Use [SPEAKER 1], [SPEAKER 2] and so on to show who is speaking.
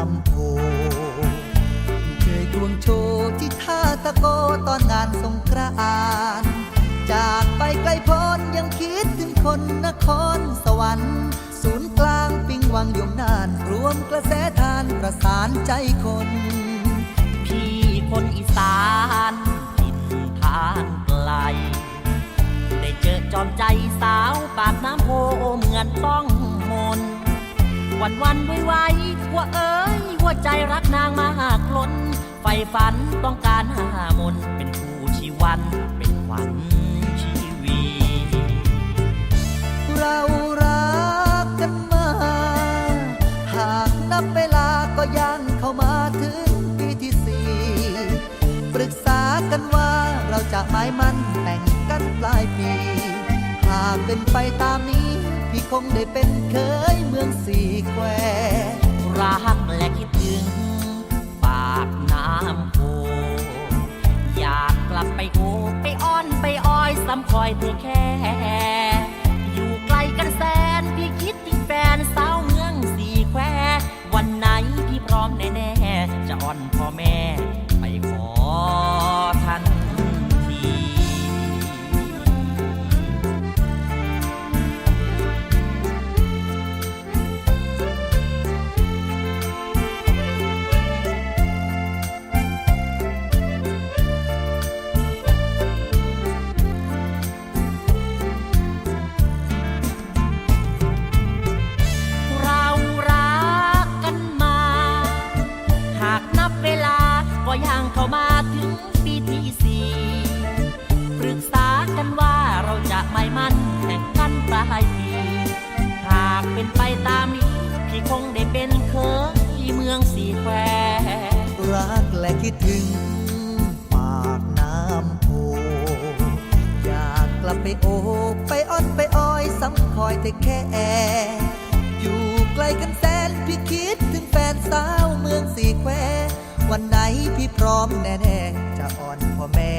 [SPEAKER 1] าโพเคยดวงโชว์ที่ท่าตะโกตอนงานสงกรานจากไปไกลพ้นยังคิดถึงคนนครสวรรค์ ศูนย์กลางปิงวังยมนาน รวมกระแสทานประสานใจคน
[SPEAKER 2] พี่คนอีสานถิ่นทางไกล ได้เจอจอมใจสาวปากน้ำโพเหมือนต้อง วันวันไว้ไว้ว่าเอ้ยหัวใจรักนางมากล้นไฟฝันต้องการหามนเป็นผู้ชีวันเป็นขวัญชีวี
[SPEAKER 1] เรารักกันมา หากนับเวลาก็ยังเข้ามาถึงปีที่สี่ปรึกษากันว่าเราจะหมายมั่นแต่งกันปลายปี หากเป็นไปตามนี้ พี่คงได้เป็นเคยเมืองสี่แคว
[SPEAKER 2] รักและคิดถึง ปากน้ำโพอยากกลับไปโอไปอ้อนไปอ้อยซ้ำคอยเธอแค่ อยู่ไกลกันแสนพี่คิดถึงแฟนสาวเมืองสี่แคววันไหนพี่พร้อมแน่ ๆ จะอ้อนพ่อแม่ มาถึงปีที่สี่ปรึกษากันว่าเราจะไม่มั่นแต่งกันปลายปีหากเป็นไปตามนี้ พี่คงได้เป็นเคยเมืองสีแคว
[SPEAKER 1] รักและคิดถึงปากน้ำโพอยากกลับไปโอบไปอ้อนไปอ้อยซ้ำคอยแต่แค่อยู่ไกลกันแสนพี่คิด พร้อมแน่ๆจะอ่อนพ่อแม่